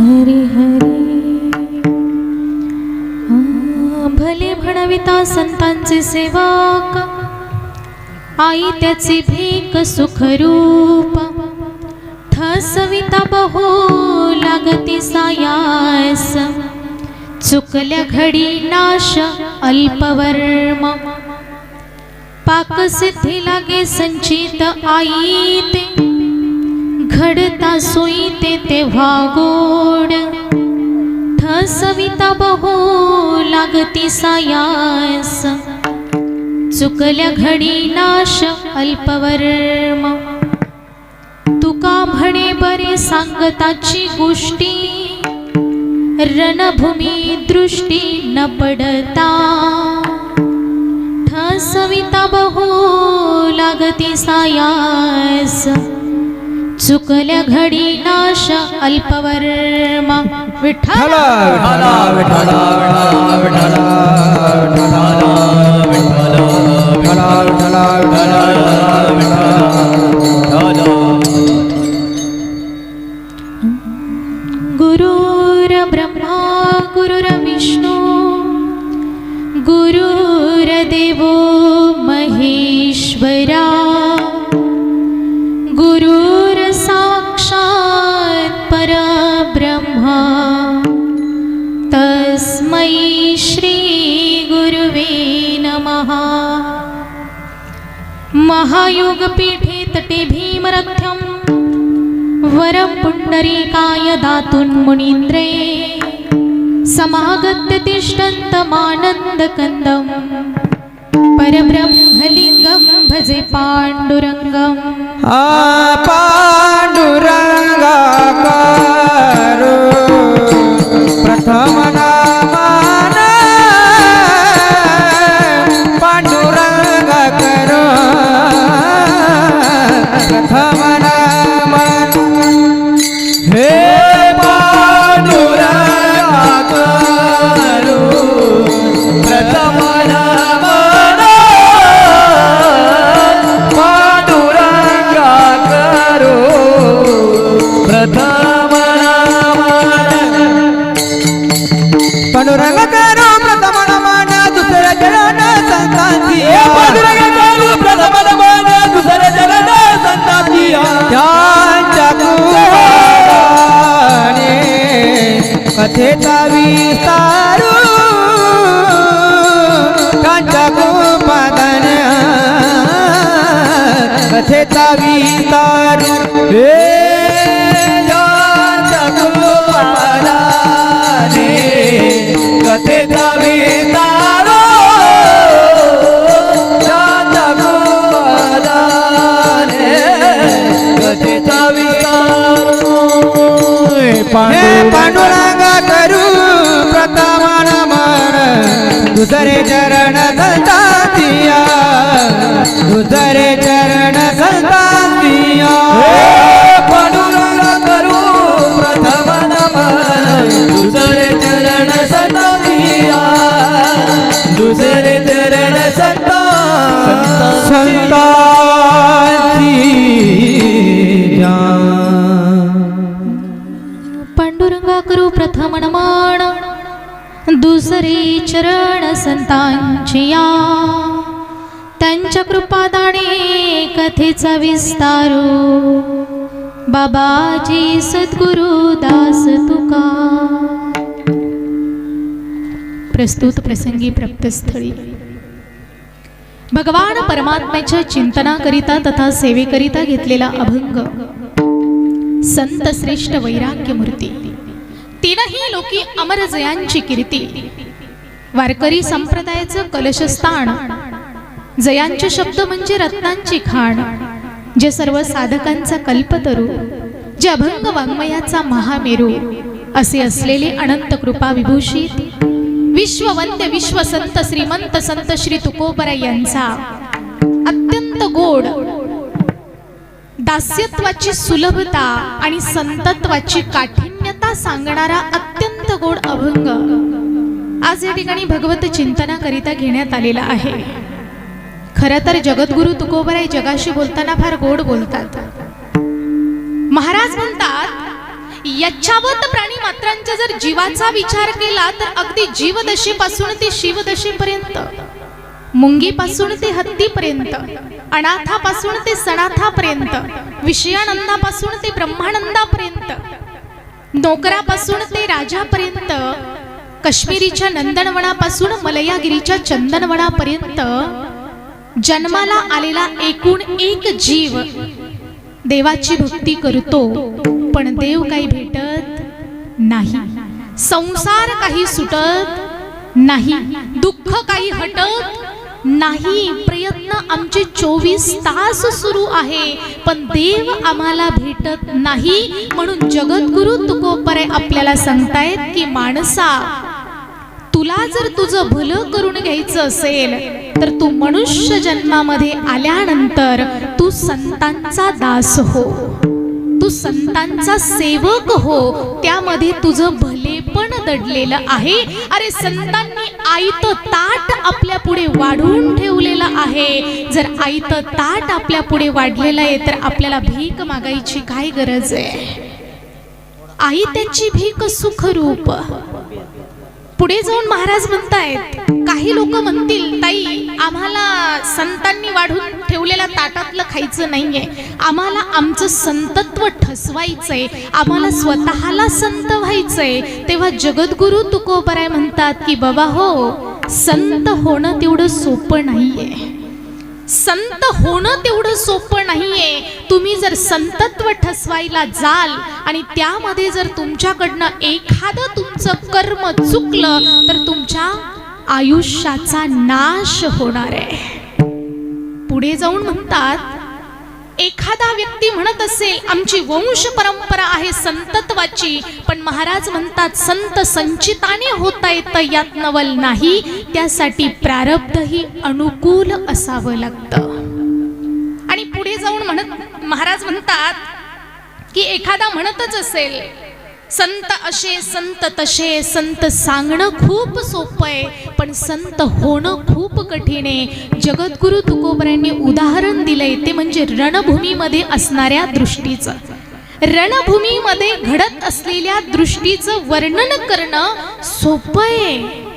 हरी हरी. भले म्हणविता संतांचे सेवक आई त्याचे भीक सुखरूप. ठसविता बहु लागती सायास. चुकल्या घडी नाश अल्पवर्म. पाकसिद्धी लागे संचित आई ते खडता सोयी ते तेव्हा गोड. ठसविता बहो लागती सायास. चुकल्या घडी नाश अल्पवर्म. तुका म्हणे बरे सांगताची गोष्टी. रणभूमी दृष्टी न पडता. ठसविता बहो लागती सायास. चुकल्या घडी नाश अल्पवर्म. विठ्ठल गुरुर ब्रह्मा विठ्ठला विठ्ठला महेश्वरा. महायोगपीठे तटे भीमरथ्यं वरं पुण्डरीकाय दातुन्मुनीन्द्रे समागत्य तिष्ठन्तमानन्दकन्दं परब्रह्मलिङ्गं भजे पाण्डुरङ्गम्। आ हे विस्तार ज्यांच्या कुपादाने कथेचा विस्तार हे पांडुरंगा. करू दुसरे चरण संतातिया दुसरे चरण संतातिया संतांचिया त्यांच्या कृपादाने कथेचा विस्तारू. बाबाजी सद्गुरु दास तुका. प्रस्तुत प्रसंगी प्राप्तस्थळी. भगवान परमात्म्याच्या चिंतनाकरिता तथा सेवेकरिता घेतलेला अभंग. संत श्रेष्ठ वैराग्य मूर्ती तीनही लोकी अमर जयांची कीर्ती. वारकरी संप्रदायाचं कलशस्थान. जयांचे शब्द म्हणजे रत्नांची खाण. जे सर्व साधकांचा कल्पतरू जे अभंग वाङ्मयाचा महामेरू असे असलेले अनंत कृपा विभूषित विश्ववंद्य विश्वसंत श्रीमंत संत श्री तुकोबरा यांचा अत्यंत गोड दास्यत्वाची सुलभता आणि संतत्वाची काठिन्यता सांगणारा अत्यंत गोड अभंग. आज या ठिकाणी भगवत चिंतनाकरिता घेण्यात आलेला आहे. खरं तर जगद्गुरु तुकोबराय जगाशी बोलताना फार गोड बोलतात. महाराज म्हणतात यच्छावत प्राणी मात्रांच्या जर जीवाचा विचार केला तर अगदी जीवदशेपासून ते शिवदशेपर्यंत मुंगीपासून ते हत्तीपर्यंत अनाथापासून ते सनाथापर्यंत विषयानंदापासून ते ब्रह्मानंदापर्यंत नोकरापासून ते राजापर्यंत काश्मीरीच्या नंदनवनापासून मलयागिरीच्या चंदनवनापर्यंत जन्माला आलेला एकूण एक जीव देवाची भक्ती करतो पण देव काही भेटत नाही. संसार काही सुटत नाही दुःख काही हटत नाही. प्रयत्न आमचे चोवीस तास सुरू आहे पण देव आम्हाला भेटत नाही. म्हणून जगद्गुरु तुकोपरे आपल्याला सांगतायत की माणसा तुला जर तुझं भलं करून घ्यायचं असेल तर तू मनुष्य जन्मामध्ये आल्यानंतर तू संतांचा दास हो. तू संतांचा सेवक हो. त्यामध्ये तुझं भलेपण दडलेलं आहे. अरे संतांनी आईतं ताट आपल्या पुढे वाढवून ठेवलेलं आहे. जर आईतं ताट आपल्या पुढे वाढलेलं आहे तर आपल्याला भीक मागायची काय गरज आहे? आई त्याची भीक सुखरूप. पुढे जाऊन महाराज म्हणतायत काही लोक म्हणतील ताई आम्हाला संतांनी वाढून ठेवलेल्या ताटातलं खायचं नाहीये. आम्हाला आमचं संतत्व ठसवायचंय. आम्हाला स्वतःला संत व्हायचंय. तेव्हा जगद्गुरु तुकोबराय म्हणतात की बाबा हो संत होणं तेवढं सोपं नाहीये. संत होणं तेवढं सोपं नाहीये. तुम्ही जर संतत्व ठसवायला जाल आणि त्यामध्ये जर तुमच्याकडनं एखादं तुमचं कर्म चुकलं तर तुमच्या आयुष्याचा नाश होणार आहे. पुढे जाऊन म्हणतात एखादा व्यक्ती म्हणत असेल आमची वंश परंपरा आहे संतत्वाची पण महाराज म्हणतात संत संचिताने होता येतं यात नवल नाही त्यासाठी प्रारब्धही अनुकूल असावं लागतं. आणि पुढे जाऊन म्हणत महाराज म्हणतात की एखादा म्हणतच असेल संत असे संत तसे संत सांगणं खूप सोपं आहे पण संत होणं खूप खूप कठीण आहे. जगद्गुरु तुकोबऱ्यांनी उदाहरण दिलंय ते म्हणजे रणभूमीमध्ये असणाऱ्या दृष्टीचं. रणभूमीमध्ये घडत असलेल्या दृष्टीचं वर्णन करणं सोपं आहे.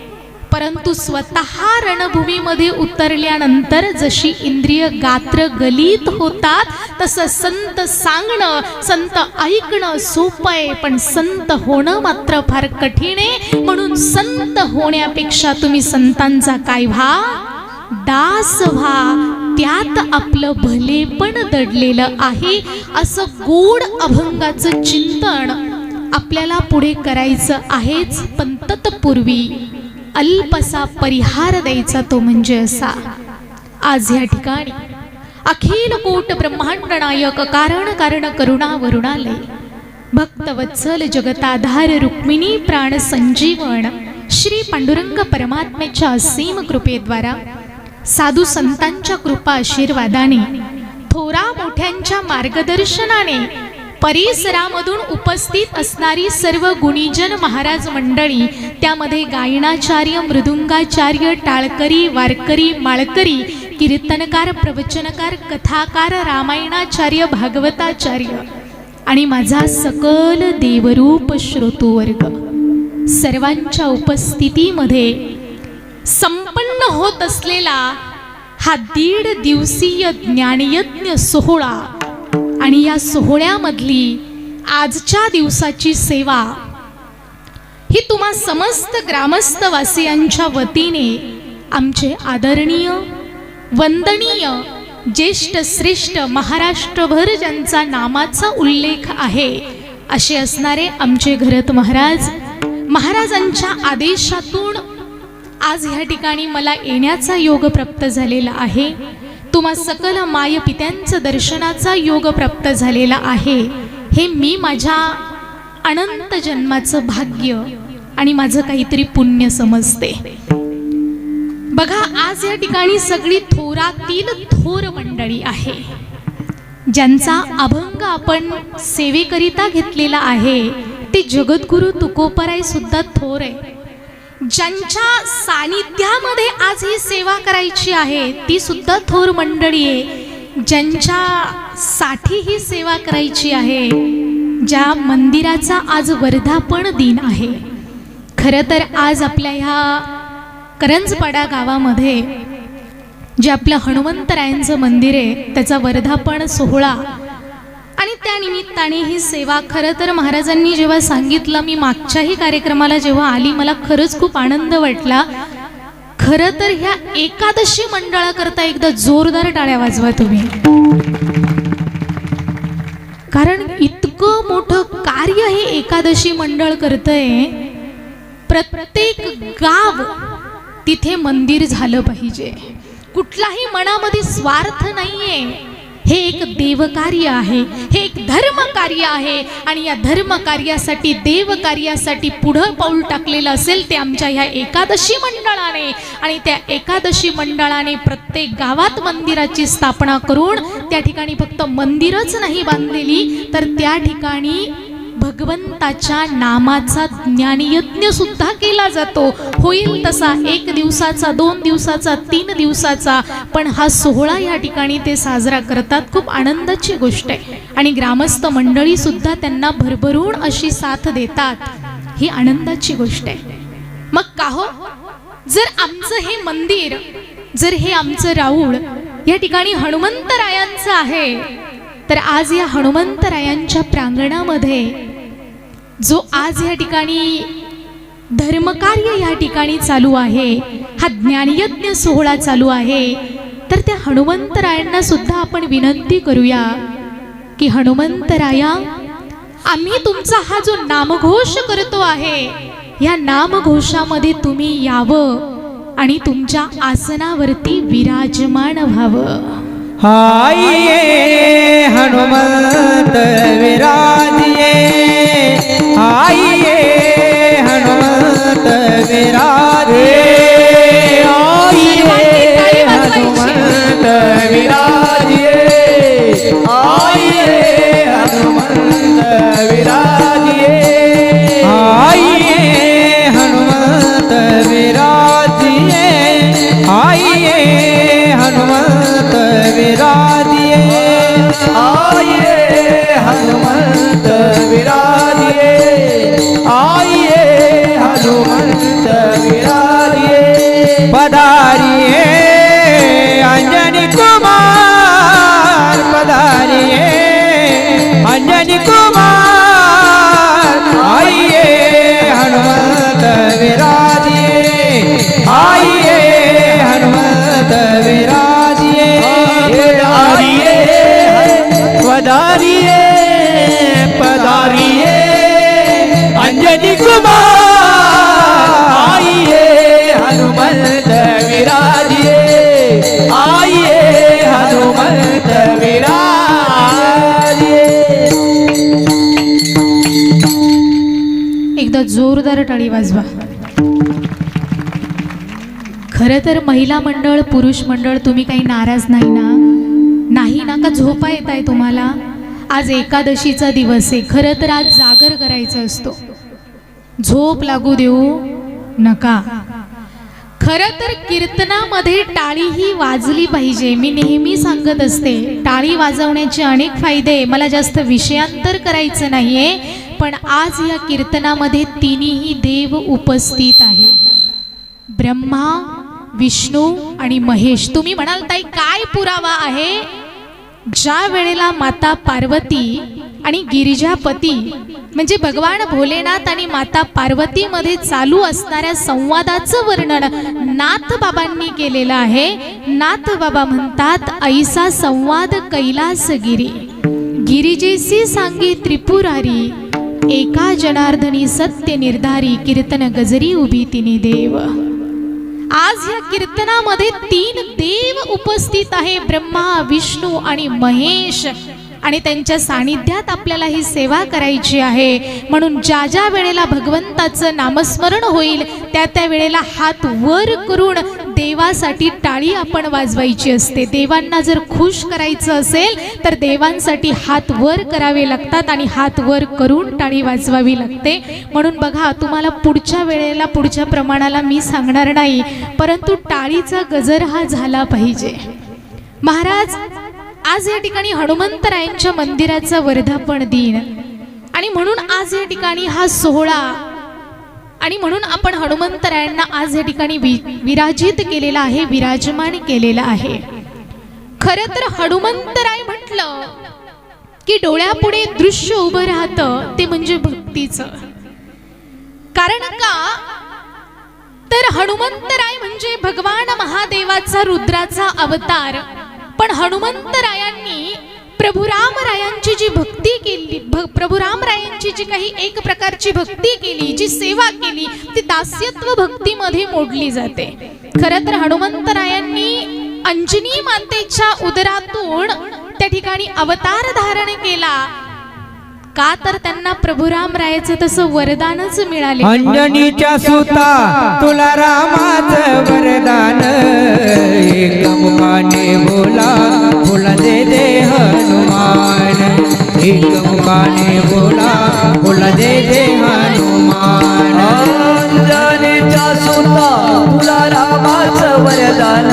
परंतु स्वतः रणभूमीमध्ये उतरल्यानंतर जशी इंद्रिय गात्र गलित होतात तसं संत सांगणं संत ऐकणं सोपं आहे पण संत होणं मात्र फार कठीण आहे. म्हणून संत होण्यापेक्षा तुम्ही संतांचा काय व्हा? दास व्हा. त्यात आपलं भलेपण दडलेलं आहे. असं गोड अभंगाचं चिंतन आपल्याला पुढे करायचं आहेच पण तत्पूर्वी अल्पसा परिहार द्यायचा तो म्हणजे असा. आज या ठिकाणी अखिल कोट ब्रह्मांड नायक कारण कारण करुणा वरुणालय भक्तवत्सल जगताधार रुक्मिणी प्राण संजीवन श्री पांडुरंग परमात्म्याच्या असीम कृपेद्वारा साधू संतांच्या कृपा आशीर्वादाने थोरा मोठ्यांच्या मार्गदर्शनाने परिसरामधून उपस्थित असणारी सर्व गुणीजन महाराज मंडळी त्यामध्ये गायनाचार्य मृदुंगाचार्य टाळकरी वारकरी माळकरी कीर्तनकार प्रवचनकार कथाकार रामायणाचार्य भागवताचार्य आणि माझा सकल देवरूप श्रोतूवर्ग. सर्वांच्या उपस्थितीमध्ये संपन्न होत असलेला हा दीड दिवसीय ज्ञानयज्ञ सोहळा आणि या सोहळ्यामधली आजच्या दिवसाची सेवा ही तुम्हा समस्त ग्रामस्थ वासियांच्या वतीने आमचे आदरणीय वंदनीय ज्येष्ठ श्रेष्ठ महाराष्ट्रभर ज्यांचा नामाचा उल्लेख आहे असे असणारे आमचे घरत महाराज महाराजांच्या आदेशातून आज ह्या ठिकाणी मला येण्याचा योग प्राप्त झालेला आहे. तुम्हा सकल माय पित्यांचं दर्शनाचा योग प्राप्त झालेला आहे. हे मी माझ्या अनंत जन्माचं भाग्य आणि माझं काहीतरी पुण्य समजते. बघा आज या ठिकाणी सगळी थोरातील थोर मंडळी आहे. ज्यांचा अभंग आपण सेवेकरिता घेतलेला आहे ते जगद्गुरु तुकोपराय सुद्धा थोर आहे. ज्यांच्या सानिध्यामध्ये आज ही सेवा करायची आहे ती सुद्धा थोर मंडळी आहे. ज्यांच्यासाठी ही सेवा करायची आहे ज्या मंदिराचा आज वर्धापन दिन आहे. खरं तर आज आपल्या ह्या करंजपाडा गावामध्ये जे आपलं हनुमंतरायांचं मंदिर आहे त्याचा वर्धापन सोहळा आणि त्या निमित्ताने ही सेवा खरं तर महाराजांनी जेव्हा सांगितलं मी मागच्याही कार्यक्रमाला जेव्हा आली मला खरंच खूप आनंद वाटला. खरं तर ह्या एकादशी मंडळाकरता एकदा जोरदार टाळ्या वाजवा तुम्ही. कारण इतकं मोठं कार्य हे एकादशी मंडळ करतंय. प्रत्येक गाव तिथे मंदिर झालं पाहिजे. कुठलाही मनामध्ये स्वार्थ नाहीये. हे एक देवकार्य आहे हे एक धर्मकार्य आहे. आणि या धर्मकार्यासाठी देवकार्यासाठी पुढं पाऊल टाकलेलं असेल ते आमच्या ह्या एकादशी मंडळाने. आणि त्या एकादशी मंडळाने प्रत्येक गावात मंदिराची स्थापना करून त्या ठिकाणी फक्त मंदिरच नाही बांधलेली तर त्या ठिकाणी भगवंताच्या नामाचा ज्ञानयज्ञ सुद्धा केला जातो. होईल तसा एक दिवसाचा दोन दिवसाचा तीन दिवसाचा. पण हा सोहळा या ठिकाणी ते साजरा करतात खूप आनंदाची गोष्ट आहे. आणि ग्रामस्थ मंडळी सुद्धा त्यांना भरभरून अशी साथ देतात. ही आनंदाची गोष्ट आहे. मग का हो? जर आमचं हे मंदिर जर हे आमचं राऊळ या ठिकाणी हनुमंतरायांचं आहे तर आज या हनुमंतरायांच्या प्रांगणामध्ये जो आज या ठिकाणी धर्मकार्य या ठिकाणी चालू आहे हा ज्ञानयज्ञ सोहळा चालू आहे तर त्या हनुमंतरायांना सुद्धा आपण विनंती करूया की हनुमंतराया आम्ही तुमचा हा जो नामघोष करतो आहे या नामघोषामध्ये तुम्ही यावं आणि तुमच्या आसनावरती विराजमान व्हावं. हाय हनुमंत विराजिए आइए हनुमंत विराजिए आइए हनुमंत विराजिए आइए हनुमंत विराजिए आइए हनुमंत विरा टाळी वाजवा. खरं तर महिला मंडळ पुरुष मंडळ तुम्ही काही नाराज नाही ना? नाही ना का झोपा येत आहे तुम्हाला? आज एकादशीचा दिवस आहे. खरं तर आज जागर करायचा असतो. झोप लागू देऊ नका. खरं तर कीर्तनामध्ये टाळी ही वाजली पाहिजे. मी नेहमी सांगत असते टाळी वाजवण्याचे अनेक फायदे मला जास्त विषयांतर करायचं नाहीये. पण आज या कीर्तनामध्ये तिन्ही देव उपस्थित आहे ब्रह्मा विष्णू आणि महेश. तुम्ही म्हणाल ताई काय पुरावा आहे? ज्या वेळेला माता पार्वती आणि गिरिजापती म्हणजे भगवान भोलेनाथ आणि माता पार्वतीमध्ये चालू असणाऱ्या संवादाचं वर्णन नाथ बाबांनी केलेलं आहे. नाथ बाबा म्हणतात ऐसा संवाद कैलासगिरी. गिरिजेसी सांगे त्रिपुरारी एका जनार्दनी सत्य निर्धारी कीर्तन गजरी उभी तिने देव. आज या कीर्तनामध्ये तीन देव उपस्थित आहे ब्रह्मा विष्णू आणि महेश. आणि त्यांच्या सानिध्यात आपल्याला ही सेवा करायची आहे. म्हणून ज्या ज्या वेळेला भगवंताचं नामस्मरण होईल त्या त्या वेळेला हात वर करून देवासाठी टाळी आपण वाजवायची असते. देवांना जर खुश करायचं असेल तर देवांसाठी हात वर करावे लागतात आणि हात वर करून टाळी वाजवावी लागते. म्हणून बघा तुम्हाला पुढच्या वेळेला पुढच्या प्रमाणाला मी सांगणार नाही परंतु टाळीचा गजर हा झाला पाहिजे. महाराज आज या ठिकाणी हनुमंतरायांच्या मंदिराचा वर्धापन दिन. आणि म्हणून आज या ठिकाणी हा सोहळा आणि म्हणून आपण हनुमंतरायांना आज या ठिकाणी विराजित केलेला आहे विराजमान केलेला आहे. खर तर हनुमंतराय म्हटलं की डोळ्यापुढे दृश्य उभं राहतं ते म्हणजे भक्तीचं. कारण का? तर हनुमंतराय म्हणजे भगवान महादेवाचा रुद्राचा अवतार. पण हनुमंतरायांनी प्रभू रामरायांची जी भक्ती केली भ- प्रभू जी काही एक प्रकारची भक्ती केली जी सेवा केली ती दास्यत्व भक्तीमध्ये मोडली जाते. खरं तर हनुमंतरायांनी अंजनी मातेच्या उदरातून त्या ठिकाणी अवतार धारण केला. का तर त्यांना प्रभू रामरायाचं तसं वरदानच मिळाले. अंजनीच्या सुता तुला रामाचं वरदान बोला बोला दे दे हनुमान. एक मुखाने बोला बोला दे दे हनुमान. अंजनीच्या सुता तुला रामाचं वरदान.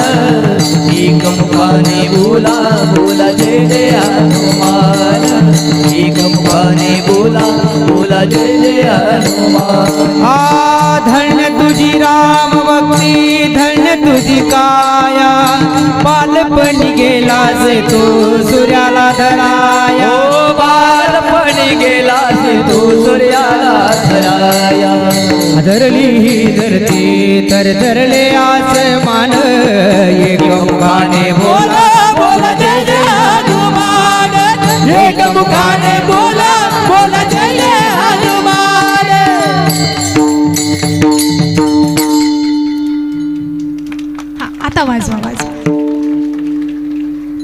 एक मुखाने बोला बोला जय जय हनुमान. एक मुखाने बोला बोला जय जय हनुमान. आ धन्य तुझी राम भक्ती धन्य तुझी काया. बालपणी गेलास तू सूर्याला धराया. बालपणी गेला तू सूर्याला धराया धरली ही धरती तर धरले आसमान. एक मुखाने बोला बोला जय जय हनुमान. एक मुखाने बोला.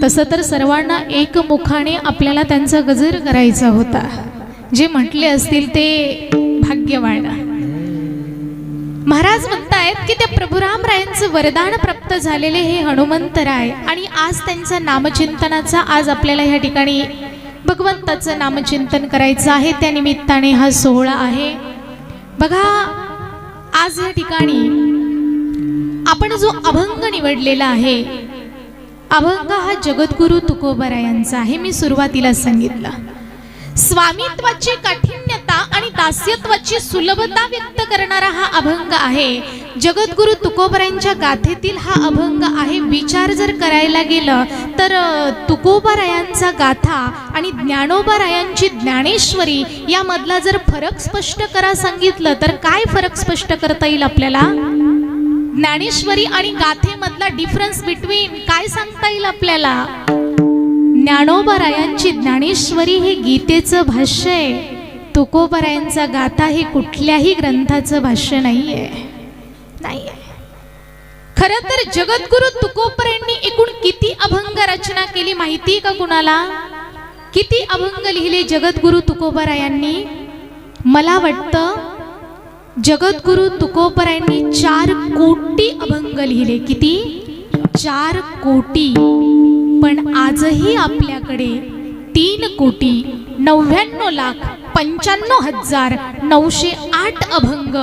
तसं तर सर्वांना एकमुखाने आपल्याला त्यांचा गजर करायचा होता. जे म्हटले असतील ते भाग्यवान. महाराज म्हणतायत की त्या प्रभुराम रायांचं वरदान प्राप्त झालेले हे हनुमंतराय आणि आज त्यांचा नामचिंतनाचा आज आपल्याला ह्या ठिकाणी भगवंताचं नामचिंतन करायचं आहे. त्या निमित्ताने हा सोहळा आहे. बघा आज या ठिकाणी आपण जो अभंग निवडलेला आहे अभंग हा जगद्गुरु तुकोबरायांचा आहे. मी सुरुवातीला सांगितलं. स्वामित्वाची काठिण्यता आणि दास्यत्वाची सुलभता व्यक्त करणारा हा अभंग आहे. जगद्गुरु तुकोबरायांच्या गाथेतील हा अभंग आहे. विचार जर करायला गेलं तर तुकोबरायांचा तुकोबारायांचा गाथा आणि ज्ञानोबरायांची ज्ञानेश्वरी यामधला जर फरक स्पष्ट करा सांगितलं तर काय फरक स्पष्ट करता येईल आपल्याला? ज्ञानेश्वरी आणि गाथेमधला डिफरन्स बिटवीन काय सांगता येईल आपल्याला? ज्ञानोबरायांची ज्ञानेश्वरी हे गीतेचं भाष्य आहे. तुकोबरायांचा गाथा हे कुठल्याही ग्रंथाचं भाष्य नाहीये. नाहीये. खर तर जगद्गुरु तुकोबरायांनी एकूण किती अभंग रचना केली माहिती का कुणाला? किती अभंग लिहिले जगद्गुरु तुकोबरायांनी? मला वाटतं जगद्गुरु तुकोपरायांनी चार कोटी अभंग लिहिले. किती? चार कोटी. पण आजही आपल्याकडे तीन कोटी नव्याण्णव लाख पंच्याण्णव हजार नऊशे आठ अभंग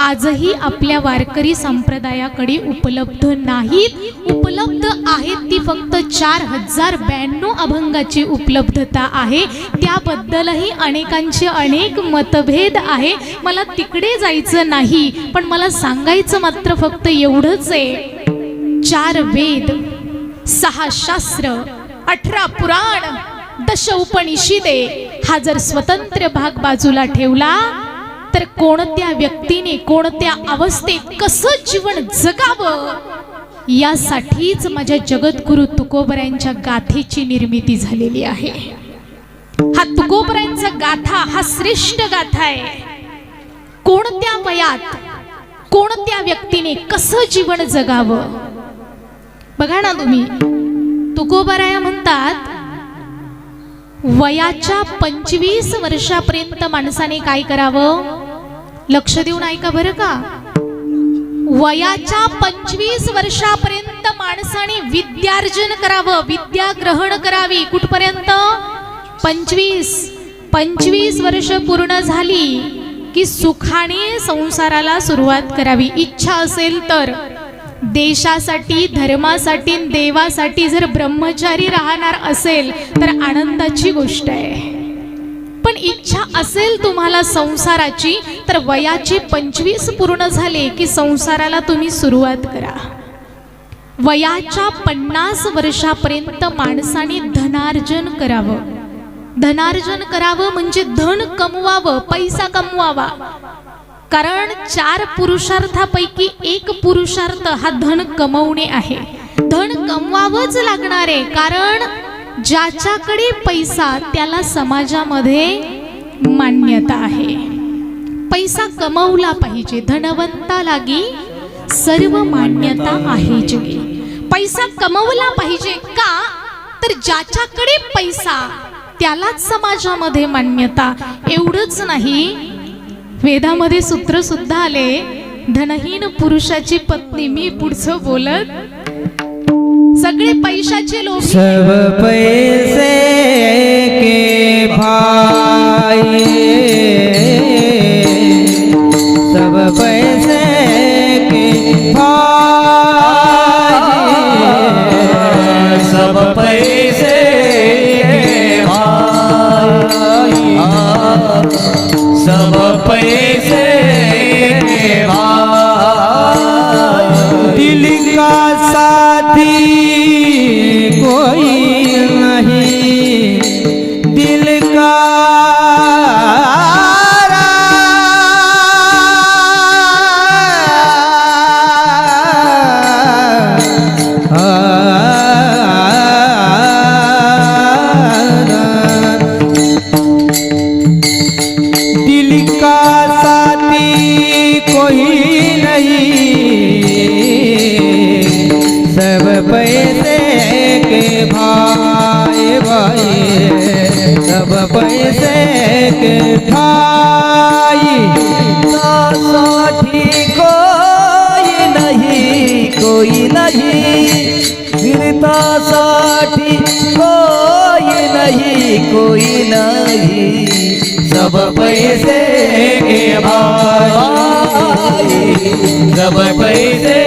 आजही आपल्या वारकरी संप्रदायाकडे उपलब्ध नाहीत. उपलब्ध आहेत ती फक्त चार हजार ब्याण्णव अभंगाची उपलब्धता आहे. त्याबद्दलही अनेकांचे अनेक मतभेद आहे. मला तिकडे जायचं नाही पण मला सांगायचं मात्र फक्त एवढंच आहे. चार वेद सहा शास्त्र अठरा पुराण दश उपनिषदे हा जर स्वतंत्र भाग बाजूला ठेवला तर कोणत्या व्यक्तीने कोणत्या अवस्थेत कसं जीवन जगावं यासाठीच माझ्या जगद्गुरु तुकोबऱ्यांच्या गाथेची निर्मिती झालेली आहे. हा तुकोबऱ्यांचा गाथा हा श्रेष्ठ गाथा आहे. कोणत्या वयात कोणत्या व्यक्तीने कसं जीवन जगावं? बघा ना तुम्ही. तुकोबराया म्हणतात वयाच्या पंचवीस वर्षापर्यंत माणसाने काय करावं? लक्ष देऊन ऐका बरं का. वयाच्या पंचवीस वर्षापर्यंत माणसाने विद्यार्जन करावं विद्या ग्रहण करावी. कुठपर्यंत? पंचवीस. पंचवीस वर्ष पूर्ण झाली की सुखाने संसाराला सुरुवात करावी. इच्छा असेल तर. देशासाठी धर्मासाठी देवासाठी जर ब्रह्मचारी राहणार असेल तर आनंदाची गोष्ट आहे. पण इच्छा असेल तुम्हाला संसाराची तर वयाची पंचवीस पूर्ण झाले की संसाराला तुम्ही सुरुवात करा. वयाच्या पन्नास वर्षापर्यंत माणसाने धनार्जन करावं. धनार्जन करावं म्हणजे धन कमवावं पैसा कमवावा. कारण चार पुरुषार्थापैकी एक पुरुषार्थ हा धन कमवणे आहे. धन कमवावंच लागणार आहे कारण ज्याच्याकडे पैसा त्याला समाजामध्ये मान्यता आहे. पैसा कमवला पाहिजे धनवंता लागी सर्व मान्यता आहे जगी. पैसा कमवला पाहिजे का? तर ज्याच्याकडे पैसा त्यालाच समाजामध्ये मान्यता. एवढंच नाही वेदामध्ये सूत्र सुद्धा आले धनहीन पुरुषाची पत्नी मी पुढचं बोलत सगळे पैशाचे लोभ. सब पैसे के भाई। सब पैसे के भाई। सब पैसे कोई नहीं सब पैसे के भाई। सब पैसे